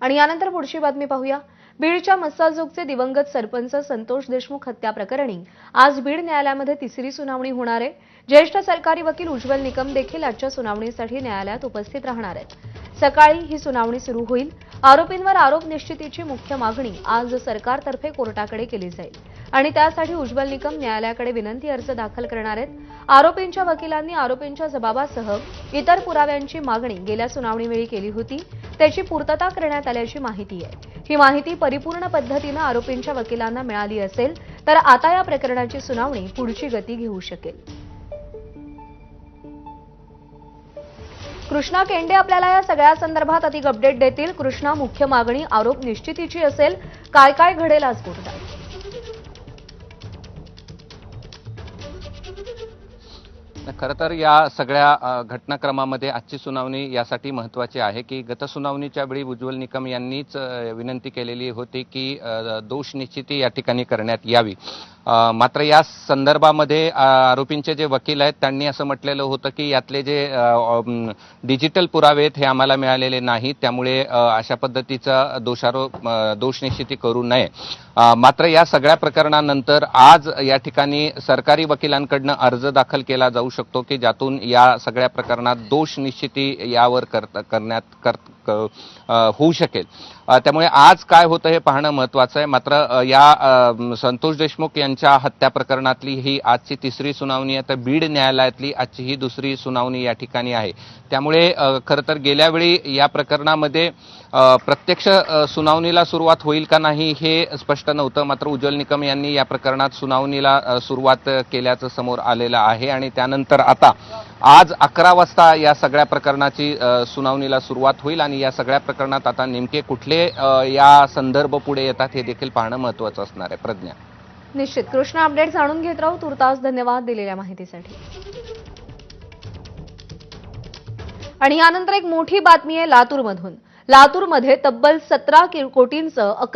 आणि यानंतर पुढची बातमी पाहूया. बीडच्या मस्साजोगचे दिवंगत सरपंच संतोष देशमुख हत्या प्रकरणी आज बीड न्यायालयामध्ये तिसरी सुनावणी होणार आहे. ज्येष्ठ सरकारी वकील उज्ज्वल निकम देखील आजच्या सुनावणीसाठी न्यायालयात उपस्थित राहणार आहेत. सकाळी ही सुनावणी सुरू होईल. आरोपींवर आरोप निश्चितीची मुख्य मागणी आज सरकारतर्फे कोर्टाकडे केली जाईल. आणि त्यासाठी उज्ज्वल निकम न्यायालयाकडे विनंती अर्ज दाखल करणार आहेत. आरोपींच्या वकिलांनी आरोपींच्या जबाबासह इतर पुराव्यांची मागणी गेल्या सुनावणीवेळी केली होती. त्याची पूर्तता करण्यात आल्याची माहिती आहे. ही माहिती परिपूर्ण पद्धतीनं आरोपींच्या वकिलांना मिळाली असेल तर आता या प्रकरणाची सुनावणी पुढची गती घेऊ शकेल. कृष्णा केंडे आपल्याला या सगळ्या संदर्भात अधिक अपडेट देतील. कृष्णा मुख्य मागणी आरोप निश्चितीची असेल. काय काय घडेल आज कोर्टात खरं तर या सगळ्या घटनाक्रमामध्ये आजची सुनावणी यासाठी महत्त्वाची आहे की गतसुनावणीच्या वेळी उज्ज्वल निकम यांनीच विनंती केलेली होती की दोष निश्चिती या ठिकाणी करण्यात यावी. मात्र या संदर्भामध्ये आरोपींचे जे वकील आहेत त्यांनी असं म्हटलेलं होतं की यातले जे डिजिटल पुरावे आहेत हे आम्हाला मिळालेले नाहीत. त्यामुळे अशा पद्धतीचा दोषारोप दोष निश्चिती करू नये. मात्र या सगळ्या प्रकरणानंतर आज या ठिकाणी सरकारी वकिलांकडनं अर्ज दाखल केला जाऊ शकतो की ज्यातून या सगळ्या प्रकरणात दोष निश्चिती यावर करण्यात कर क- होऊ शकेल. त्यामुळे आज काय होतं हे पाहणं महत्वाचं आहे. मात्र या संतोष देशमुख यांच्या हत्या प्रकरणातली ही आजची तिसरी सुनावणी आहे. तर बीड न्यायालयातली आजची ही दुसरी सुनावणी या ठिकाणी आहे. त्यामुळे खरं तर गेल्यावेळी या प्रकरणामध्ये प्रत्यक्ष सुनावणीला सुरुवात होईल का नाही हे स्पष्ट नव्हतं. मात्र उज्ज्वल निकम यांनी या प्रकरणात सुनावणीला सुरुवात केल्याचं समोर आलेलं आहे. आणि त्यानंतर आता आज अकरा वाजता या सगळ्या प्रकरणाची सुनावणीला सुरुवात होईल. आणि या सगळ्या प्रकरणात आता नेमके कुठले या संदर्भ पुढे येतात हे देखील पाहणं महत्वाचं असणार आहे. प्रज्ञा. निश्चित. कृष्ण अपडेट जाणून घेत राहू. तुर्तास धन्यवाद दिलेल्या माहितीसाठी. आणि यानंतर एक मोठी बातमी आहे लातूरमधून. लातूरमध्ये तब्बल सतरा कोटींचं अकरा